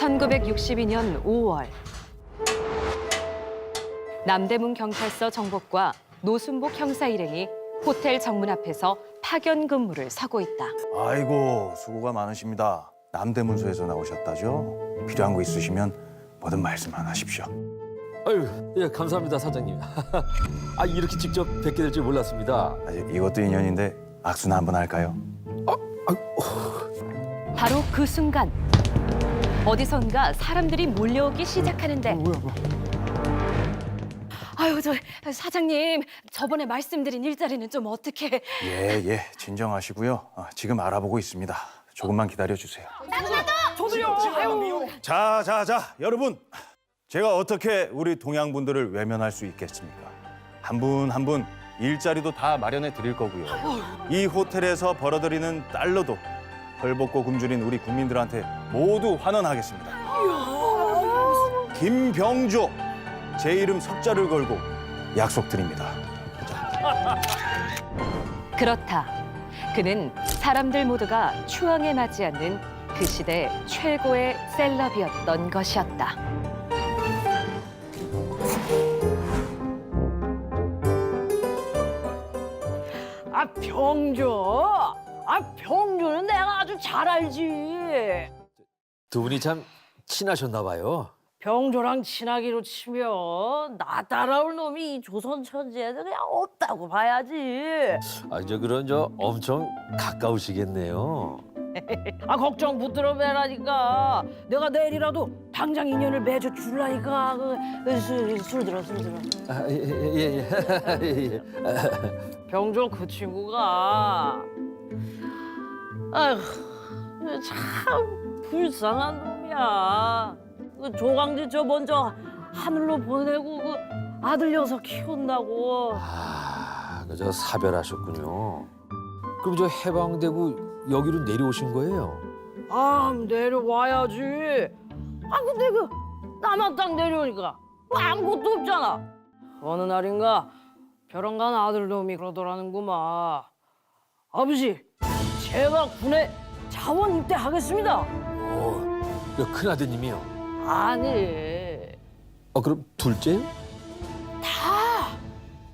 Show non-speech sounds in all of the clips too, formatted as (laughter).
1962년 5월 남대문 경찰서 정복과 노순복 형사 일행이 호텔 정문 앞에서 파견 근무를 서고 있다. 아이고 수고가 많으십니다. 남대문소에서 나오셨다죠? 필요한 거 있으시면 뭐든 말씀만 하십시오. 아유, 예, 감사합니다, 사장님. (laughs) 아, 이렇게 직접 뵙게 될 줄 몰랐습니다. 아직 이것도 인연인데 악수나 한번 할까요? 바로 그 순간 어디선가 사람들이 몰려오기 시작하는데 아유 저 사장님 저번에 말씀드린 일자리는 좀 어떻게 예, 예, 진정하시고요. 어, 지금 알아보고 있습니다. 조금만 기다려 주세요. 저도요 아유 자, 자, 자, 여러분. 제가 어떻게 우리 동양 분들을 외면할 수 있겠습니까? 한 분 한 분 일자리도 다 마련해 드릴 거고요. 이 호텔에서 벌어들이는 달러도 헐벗고 굶주린 우리 국민들한테 모두 환원하겠습니다. 김병조 제 이름 석자를 걸고 약속드립니다. 그렇다 그는 사람들 모두가 추앙에 나지 않는 그 시대 최고의 셀럽이었던 것이었다. 아 병조 아 병조는 내가 아주 잘 알지 두 분이 참 친하셨나 봐요. 병조랑 친하기로 치면 나 따라올 놈이 이 조선 천지에 그냥 없다고 봐야지 아, 저 그런 저 엄청 가까우시겠네요. (laughs) 아 걱정 붙들어 매라니까 내가 내일이라도 당장 인연을 맺어 줄라니까 그, 그, 술, 술 들어 술 들어 아, 예, 예, 예, 예, 예. (laughs) 병조 그 친구가 아휴 참 불쌍한 놈이야. 그 조강지 저 먼저 하늘로 보내고 그 아들 녀석 키운다고. 아, 그저 사별하셨군요. 그럼 저 해방되고 여기로 내려오신 거예요? 아 내려와야지. 아 근데 그 남한 땅 내려오니까 뭐 아무것도 없잖아. 어느 날인가 벼랑 간 아들 놈이 그러더라는구만. 아버지, 제가 군에 자원 입대하겠습니다. 오, 그 큰아드님이요. 아니, 아, 그럼 둘째요? 다.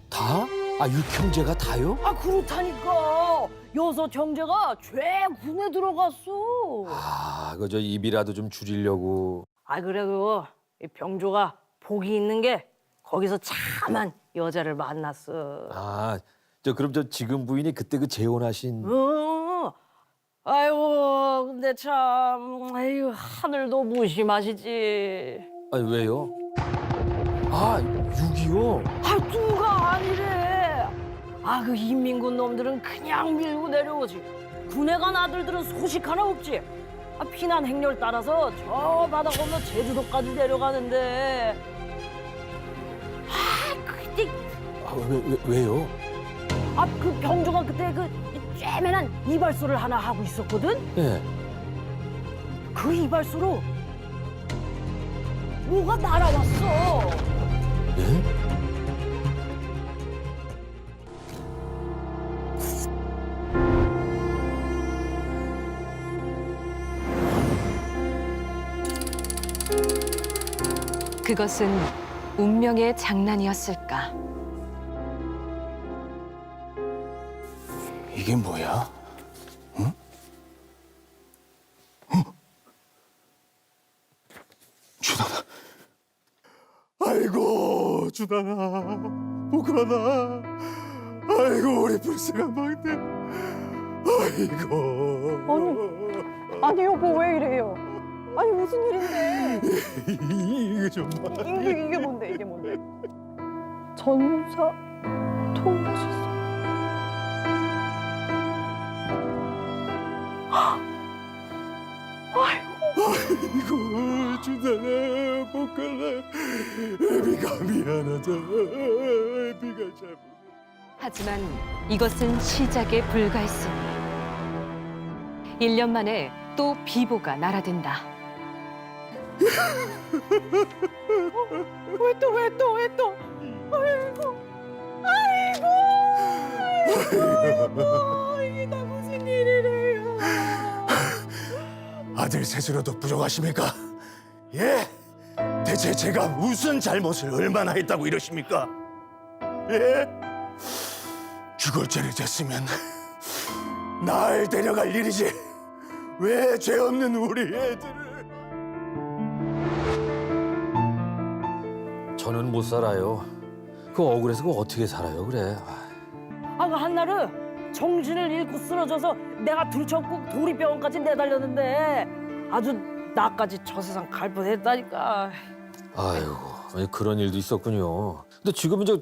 다? 아, 육형제가 다요? 아 그렇다니까. 여섯 형제가 죄 군에 들어갔어. 아, 그저 입이라도 좀 줄이려고. 아 그래도 이 병조가 복이 있는 게 거기서 참한 여자를 만났어. 아, 저 그럼 저 지금 부인이 그때 그 재혼하신 어. 아이고 근데 참 아유 하늘도 무심하시지. 아 왜요? 아, 6이요? 아 누가 아니래. 아 그 인민군 놈들은 그냥 밀고 내려오지. 군에 간 아들들은 소식 하나 없지. 아, 피난 행렬 따라서 저 바다 건너 제주도까지 내려가는데. 아 그때 아, 왜, 왜, 왜요? 아 그 병조가 그때 그 쬐맨한 이발소를 하나 하고 있었거든. 예. 그 이발소로 뭐가 날아왔어. 예? 그것은 운명의 장난이었을까? 이게 뭐야? 응? 응? 준하나. 아이고 준하나, 보관아. 아이고 우리 불쌍한 막내. 아이고. 아니, 아니 여보 왜 이래요? 아니 무슨 일인데? 좀 봐. 이게 이게 뭔데 이게 뭔데? 전사 통지 이고 준하나, 보관아. 애비가 미안하다. 애비가 잘. 하지만 이것은 시작에 불과했으니 1년 만에 또 비보가 날아든다. 왜 또 왜 또 왜 또? 아이고, 아이고, 아이고, 이게 아들 셋으로도 부족하십니까? 예? 대체 제가 무슨 잘못을 얼마나 했다고 이러십니까? 예? 죽을 죄를 졌으면 날 데려갈 일이지 왜 죄 없는 우리 애들을 저는 못 살아요. 그 억울해서 그 어떻게 살아요, 그래. 아, 아, 그 한날은 정신을 잃고 쓰러져서 내가 들쳐고 도리병원까지 내달렸는데 아주 나까지 저 세상 갈 뻔했다니까. 아이고, 아니, 그런 일도 있었군요. 근데 지금 이제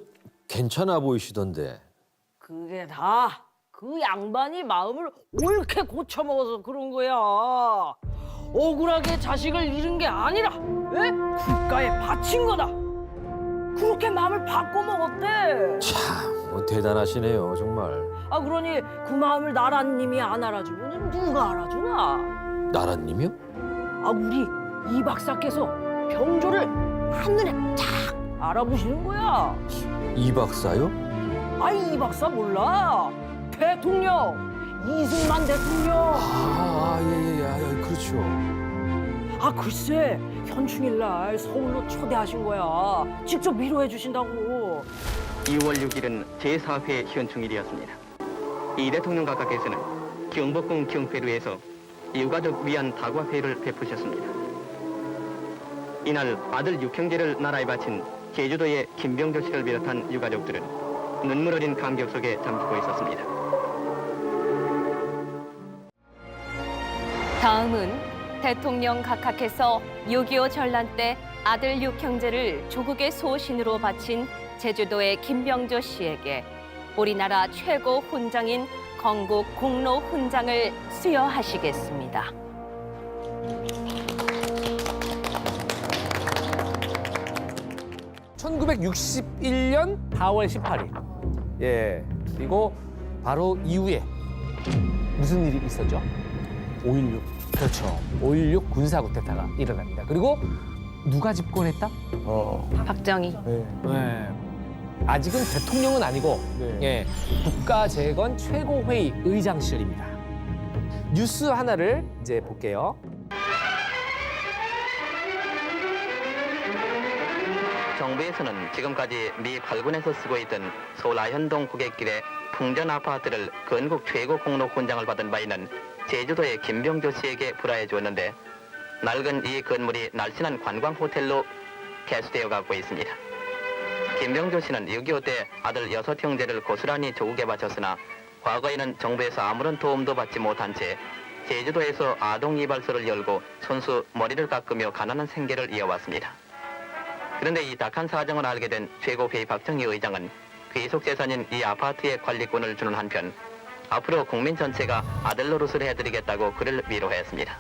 괜찮아 보이시던데. 그게 다 그 양반이 마음을 옳게 고쳐먹어서 그런 거야. 억울하게 자식을 잃은 게 아니라 에? 국가에 바친 거다. 그렇게 마음을 바꿔먹었대. 참, 뭐 대단하시네요, 정말. 아 그러니 그 마음을 나라님이 안 알아주면 누가 알아주나? 나라님이요? 아 우리 이 박사께서 병조를 한눈에 탁 알아보시는 거야. 이 박사요? 아이 이 박사 몰라? 대통령 이승만 대통령. 아, 예, 예, 예, 아, 예, 그렇죠. 아 글쎄 현충일 날 서울로 초대하신 거야. 직접 위로해 주신다고. 2월 6일은 제4회 현충일이었습니다. 이 대통령 각하께서는 경복궁 경회루에서 유가족 위안 다과회를 베푸셨습니다. 이날 아들 육형제를 나라에 바친 제주도의 김병조 씨를 비롯한 유가족들은 눈물 어린 감격 속에 잠기고 있었습니다. 다음은 대통령 각하께서 6.25 전란 때 아들 육형제를 조국의 소신으로 바친 제주도의 김병조 씨에게 우리나라 최고 훈장인 건국 공로 훈장을 수여하시겠습니다. 1961년 4월 18일. 예. 그리고 바로 이후에 무슨 일이 있었죠? 5.16. 그렇죠. 5.16 군사 쿠데타가 일어납니다. 그리고 누가 집권했다? 박정희. 네. 아직은 대통령은 아니고 예. 국가 재건 최고회의 의장실입니다. 뉴스 하나를 이제 볼게요. 정부에서는 지금까지 미 8군에서 쓰고 있던 서울 아현동 고객길의 풍전 아파트를 건국 최고 공로 훈장을 받은 바 있는 제주도의 김병조 씨에게 불화해 주었는데 낡은 이 건물이 날씬한 관광 호텔로 개수되어 가고 있습니다. 김병조 씨는 6.25때 아들 여섯 형제를 고스란히 조국에 바쳤으나 과거에는 정부에서 아무런 도움도 받지 못한 채 제주도에서 아동 이발소를 열고 손수 머리를 깎으며 가난한 생계를 이어왔습니다. 그런데 이 딱한 사정을 알게 된 최고회의 박정희 의장은 귀속 재산인 이 아파트의 관리권을 주는 한편 앞으로 국민 전체가 아들 노릇을 해드리겠다고 그를 위로했습니다.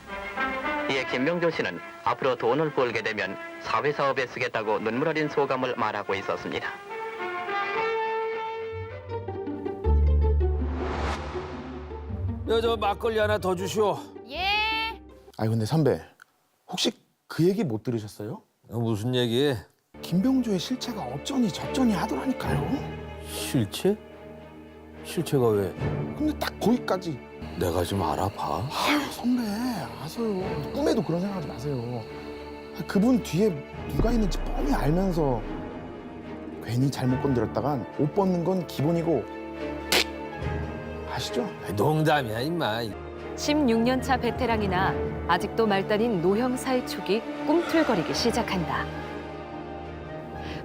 이에 김명조 씨는 앞으로 돈을 벌게 되면 사회 사업에 쓰겠다고 눈물 어린 소감을 말하고 있었습니다. 야, 저 막걸리 하나 더 주시오. 아니 근데 선배 혹시 그 얘기 못 들으셨어요? 어, 무슨 얘기? 김병조의 실체가 어쩌니 저쩌니 하더라니까요. 실체? 실체가 왜? 근데 딱 거기까지 내가 좀 알아봐. 아유 선배 아세요. 꿈에도 그런 생각하지 마세요. 아, 그분 뒤에 누가 있는지 뻔히 알면서 괜히 잘못 건드렸다간 옷 벗는 건 기본이고 아시죠? 농담이야, 임마. 16년 차 베테랑이나 아직도 말단인 노형 사회촉이 꿈틀거리기 시작한다.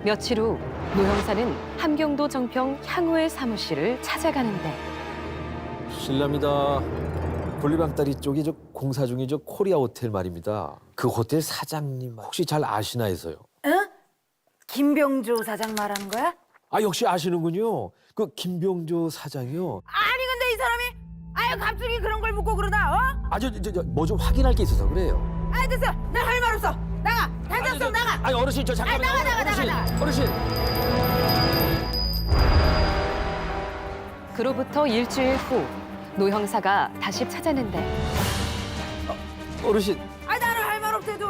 며칠 후 노형사는 함경도 정평 향후의 사무실을 찾아가는데 실례합니다. 분리방다리 쪽에 저 공사 중인 저 코리아 호텔 말입니다. 그 호텔 사장님 혹시 잘 아시나 해서요. 김병조 사장 말하는 거야? 아 역시 아시는군요. 그 김병조 사장이요. 아니 근데 이 사람이 아유 갑자기 그런 걸 묻고 그러나 어? 아저저뭐 좀 확인할 게 있어서 그래요. 아 됐어 나 아니 어르신 저 잠깐만요. 아니, 나가, 나가, 어르신 나가, 어르신. 그로부터 일주일 후 노형사가 다시 찾아낸데 어르신. 아 나는 할 말 없대도.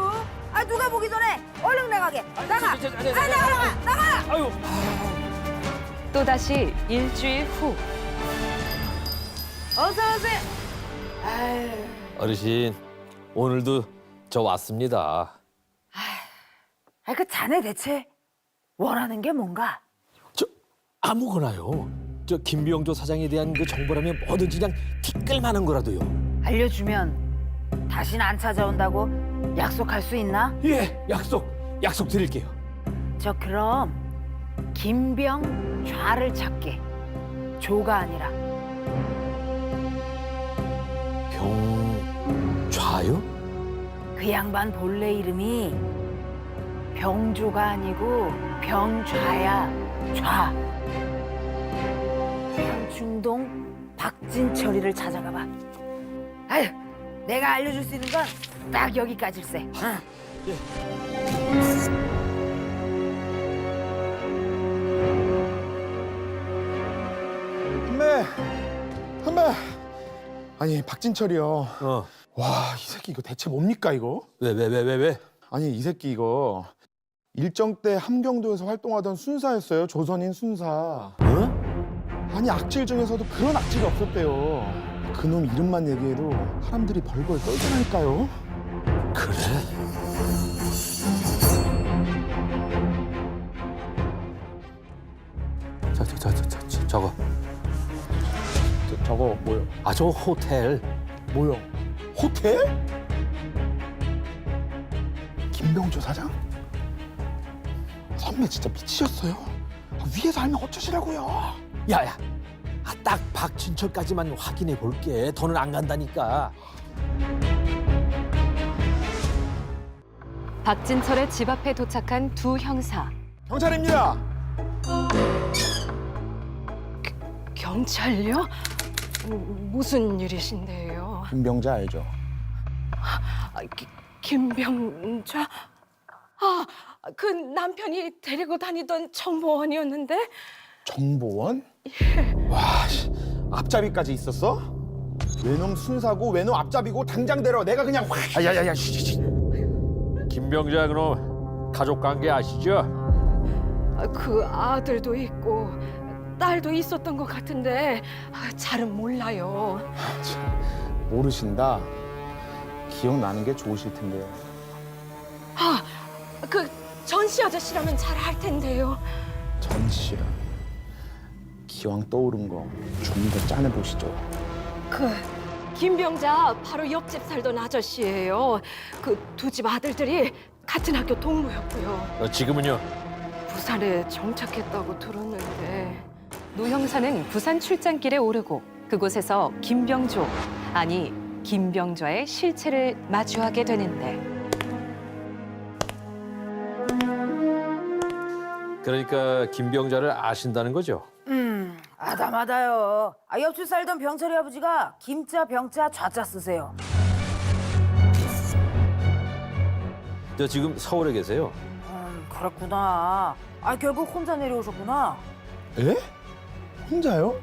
아 누가 보기 전에 얼른 나가게. 나가. 저, 저, 저, 저, 아 나가 나가. 나가. 아유. 또다시 일주일 후. 어서 오세요. 아유. 어르신 오늘도 저 왔습니다. 아, 그 자네 대체 원하는 게 뭔가? 저 아무거나요. 저 김병조 사장에 대한 그 정보라면 뭐든지 그냥 티끌만한 거라도요. 알려주면 다신 안 찾아온다고 약속할 수 있나? 예, 약속, 약속 드릴게요. 저 그럼 김병 좌를 찾게. 조가 아니라 병 좌요? 그 양반 본래 이름이 병조가 아니고 병좌야. 좌. 향충동 박진철이를 찾아가 봐. 아유, 내가 알려줄 수 있는 건 딱 여기까지일세. 응. 선배, 선배. 아니 박진철이요. 어, 와, 이 새끼 이거 대체 뭡니까 이거? 왜, 왜, 왜, 왜, 왜? 아니 이 새끼 이거 일정 때 함경도에서 활동하던 순사였어요. 조선인 순사. 어? 아니 악질 중에서도 그런 악질이 없었대요. 그놈 이름만 얘기해도 사람들이 벌벌 떨잖아니까요. 그래? 저, 저, 저, 저, 저, 저, 저거. 저, 저거 뭐요? 아, 저 호텔. 뭐요? 호텔? 김병조 사장? 선배 진짜 미치셨어요? 아, 위에서 알면 어쩌시라고요? 야, 야. 아, 딱 박진철까지만 확인해 볼게. 더는 안 간다니까. 박진철의 집 앞에 도착한 두 형사. 경찰입니다. 경찰요? 무슨 일이신데요? 김병자 알죠? 아, 기- 김병좌? 아, 그 남편이 데리고 다니던 정보원이었는데 정보원? 와, 씨, 앞잡이까지 있었어? 외놈 순사고 외놈 앞잡이고 당장 데려. 내가 그냥 확. 아야야야, 쉬쉬쉬. 김병자 그럼 가족 관계 아시죠? 아, 그 아들도 있고 딸도 있었던 것 같은데 아, 잘은 몰라요. 모르신다. 기억나는 게 좋으실 텐데. 아, 그 전씨 아저씨라면 잘 할 텐데요. 전 씨랑 기왕 떠오른 거 좀더 짜내 보시죠. 그 김병자 바로 옆집 살던 아저씨예요. 그 두 집 아들들이 같은 학교 동무였고요. 어, 지금은요? 부산에 정착했다고 들었는데 노 형사는 부산 출장길에 오르고 그곳에서 김병조 아니 김병좌의 실체를 마주하게 되는데 그러니까 김병자를 아신다는 거죠? 음, 아다마다요. 아, 옆집 살던 병철이 아버지가 김자, 병자, 좌자 쓰세요. 저 지금 서울에 계세요? 음, 그렇구나. 아, 결국 혼자 내려오셨구나. 에? 혼자요?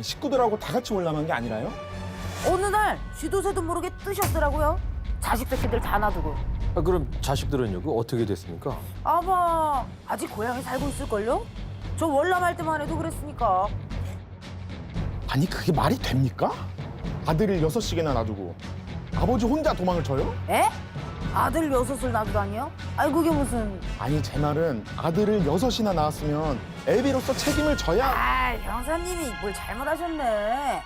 식구들하고 다 같이 올라간 게 아니라요? 어느 날 쥐도새도 모르게 뜨셨더라고요. 자식 새끼들 다 놔두고. 아, 그럼 자식들은요? 그 어떻게 됐습니까? 아마 아직 고향에 살고 있을걸요? 저 월남할 때만 해도 그랬으니까. 아니 그게 말이 됩니까? 아들을 여섯씩이나 놔두고 아버지 혼자 도망을 쳐요? 에? 아들 여섯을 놔두다니요? 아니 그게 무슨... 아니 제 말은 아들을 여섯이나 낳았으면 애비로서 책임을 져야 아 형사님이 뭘 잘못하셨네.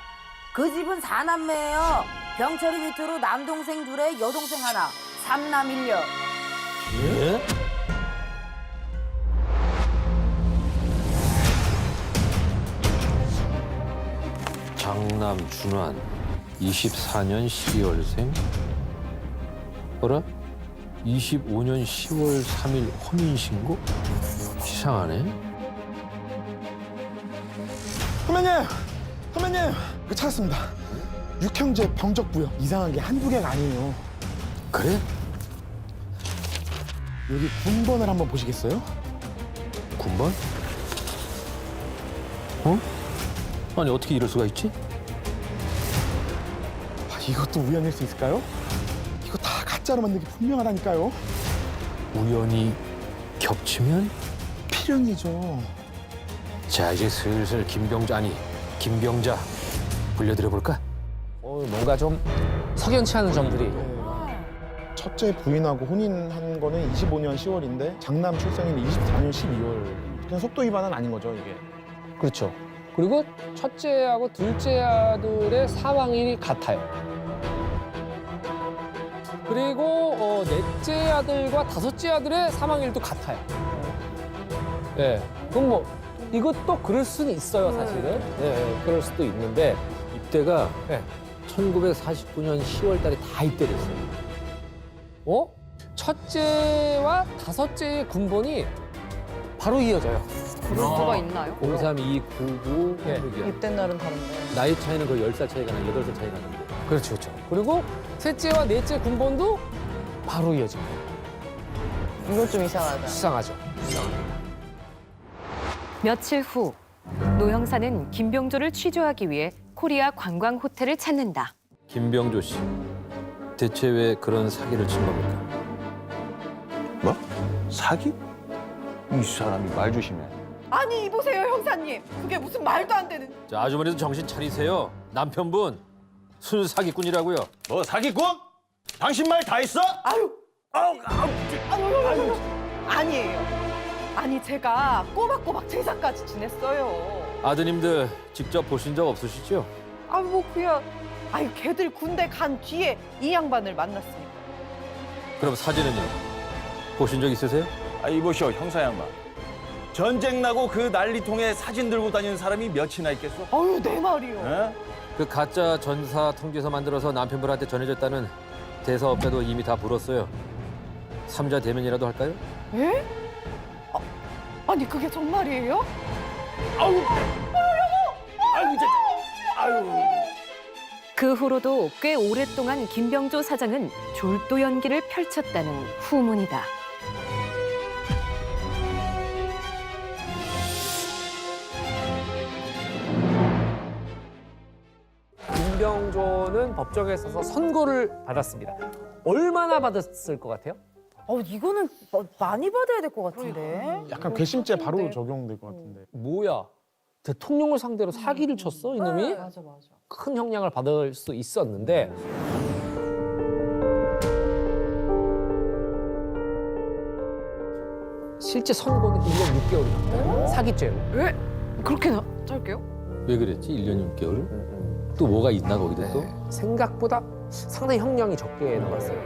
그 집은 사남매예요. 병철이 밑으로 남동생 둘에 여동생 하나. 삼남 일녀. 예? 장남 준환 24년 12월생 어라? 25년 10월 3일 혼인신고? 이상하네 선배님! 선배님! 그 찾았습니다 육형제 병적부요 이상한 게 한두 개가 아니에요 그래? 여기 군번을 한번 보시겠어요? 군번? 어? 아니 어떻게 이럴 수가 있지? 아, 이것도 우연일 수 있을까요? 이거 다 가짜로 만든 게 분명하다니까요 우연히 겹치면? 필연이죠 자 이제 슬슬 김병자 아니 김병자 불려드려 볼까? 어, 뭔가 좀 석연치 않은 점들이. 첫째 부인하고 혼인한 거는 25년 10월인데 장남 출생은 24년 12월. 그냥 속도 위반은 아닌 거죠 이게. 그렇죠. 그리고 첫째하고 둘째 아들의 사망일이 같아요. 그리고 어, 넷째 아들과 다섯째 아들의 사망일도 같아요. 예. 그럼 뭐 이것도 그럴 수는 있어요, 사실은. 예, 예, 그럴 수도 있는데 입대가 네. 1949년 10월 달에 다 입대됐어요. 어? 첫째와 다섯째의 군번이 바로 이어져요. 그럴 수가 있나요? 032, 99, 예. 66이요. 입대 날은 다른데. 나이 차이는 거의 10살 차이가 나요. 8살 차이 나는데. 그렇죠, 그렇죠. 그리고 셋째와 넷째 군번도 바로 이어집니다. 이건 좀 이상하다. 수상하죠. 며칠 후 노 형사는 김병조를 취조하기 위해 코리아 관광 호텔을 찾는다. 김병조 씨, 대체 왜 그런 사기를 친 겁니까? 뭐? 사기? 이 사람이 말 조심해. 아니 이보세요 형사님. 그게 무슨 말도 안 되는. 자, 아주머니도 정신 차리세요. 남편분 순 사기꾼이라고요. 뭐 사기꾼? 당신 말 다 했어? 아유 아우, 아우, 아유, 아유, 아니에요. 아니 제가 꼬박꼬박 제사까지 지냈어요. 아드님들 직접 보신 적 없으시죠? 아유 뭐 그냥 아유 걔들 군대 간 뒤에 이 양반을 만났으니까. 그럼 사진은요? 보신 적 있으세요? 아, 이보시오, 형사 양반. 전쟁 나고 그 난리통에 사진 들고 다니는 사람이 몇이나 있겠어? 아유 내 말이요. 에? 그 가짜 전사 통지서 만들어서 남편분한테 전해졌다는 대사업자도 이미 다 불었어요. 삼자 대면이라도 할까요? 에? 아, 아니 그게 정말이에요? 아유, 진짜. 아유. 그 후로도 꽤 오랫동안 김병조 사장은 졸도 연기를 펼쳤다는 후문이다. 김병조는 법정에 서서 선고를 받았습니다. 얼마나 받았을 것 같아요? 어 이거는 뭐 많이 받아야 될 것 같은데. 약간 괘씸죄 바로 적용될 것 같은데. 뭐야? 대통령을 상대로 사기를 쳤어 이놈이? 맞아 맞아. 큰 형량을 받을 수 있었는데 실제 선고는 1년 6개월이었다. 사기죄로. 왜? 그렇게 나, 짧게요? 왜 그랬지? 1년 6개월? 또 뭐가 있나 거기도 또? 네, 생각보다 상당히 형량이 적게 나왔어요.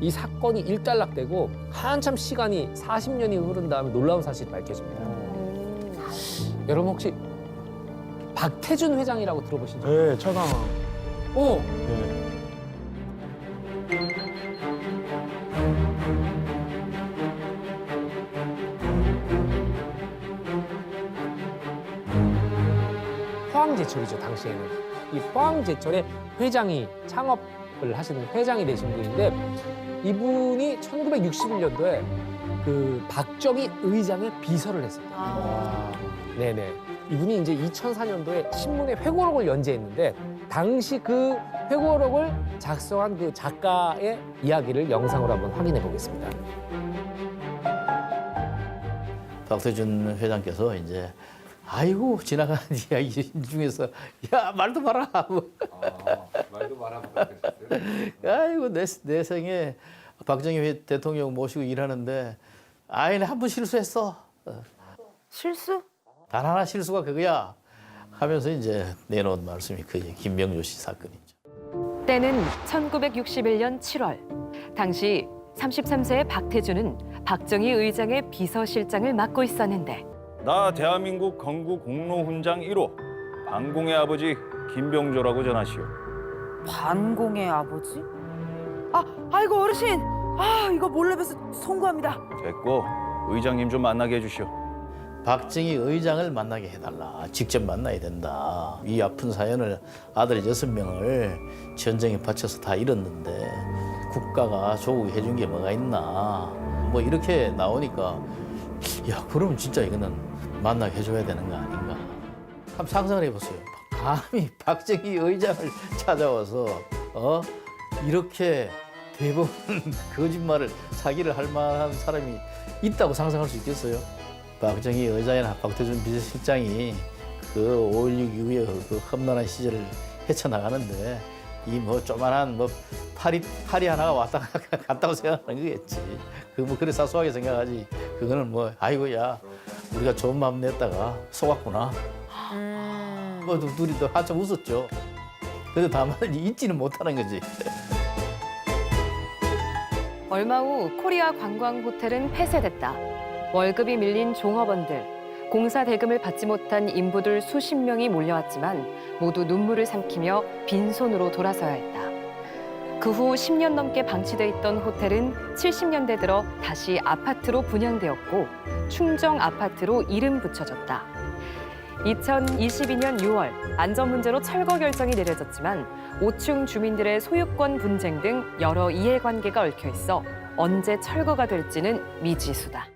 이 사건이 일단락되고 한참 시간이 40년이 흐른 다음에 놀라운 사실이 밝혀집니다. 여러분 혹시 박태준 회장이라고 들어보신 적? 네, 최강. 어, 네. 포항제철이죠 당시에는 이 포항제철의 회장이 창업을 하시는 회장이 되신 분인데 이분이 1961년도에 그 박정희 의장의 비서를 했습니다. 네네. 이분이 이제 2004년도에 신문에 회고록을 연재했는데 당시 그 회고록을 작성한 그 작가의 이야기를 영상으로 한번 확인해 보겠습니다. 박태준 회장께서 이제 아이고 지나가는 (laughs) 이야기 중에서 야 말도 마라 뭐. (laughs) 말도 말아보고 (laughs) 아이고 내, 내 생에 박정희 회- 대통령 모시고 일하는데 아이는 한 번 실수했어 실수? 단 하나 실수가 그거야 하면서 이제 내놓은 말씀이 그 김병조 씨 사건이죠. 때는 1961년 7월. 당시 33세의 박태준은 박정희 의장의 비서실장을 맡고 있었는데 나 대한민국 건국 공로훈장 1호 방공의 아버지 김병조라고 전하시오. 반공의 아버지? 아 아이고 어르신. 아 이거 몰래 뵈서 송구합니다. 됐고 의장님 좀 만나게 해주시오. 박정희 의장을 만나게 해달라. 직접 만나야 된다. 이 아픈 사연을 아들 여섯 명을 전쟁에 바쳐서 다 잃었는데 국가가 조국에 해준 게 뭐가 있나. 뭐 이렇게 나오니까 야 그러면 진짜 이거는 만나게 해줘야 되는 거 아닌가. 한번 상상을 해보세요. 감히 박정희 의장을 찾아와서 어 이렇게 대부분 (laughs) 거짓말을 사기를 할 만한 사람이 있다고 상상할 수 있겠어요? 박정희 의장이나 박태준 비서실장이 그 5.16 이후에 그 험난한 시절을 헤쳐나가는데 이 뭐 조만한 뭐 파리 파리 하나가 왔다 (laughs) 갔다고 생각하는 거겠지. 그 뭐 그래 사소하게 생각하지. 그거는 뭐 아이고야 우리가 좋은 마음 냈다가 속았구나. 뭐 둘- 둘이 또 한참 웃었죠. 근데 다만 잊지는 못하는 거지. 얼마 후 코리아 관광 호텔은 폐쇄됐다. 월급이 밀린 종업원들, 공사 대금을 받지 못한 인부들 수십 명이 몰려왔지만 모두 눈물을 삼키며 빈손으로 돌아서야 했다. 그 후 10년 넘게 방치돼 있던 호텔은 70년대 들어 다시 아파트로 분양되었고 충정 아파트로 이름 붙여졌다. 2022년 6월 안전 문제로 철거 결정이 내려졌지만 5층 주민들의 소유권 분쟁 등 여러 이해관계가 얽혀 있어 언제 철거가 될지는 미지수다.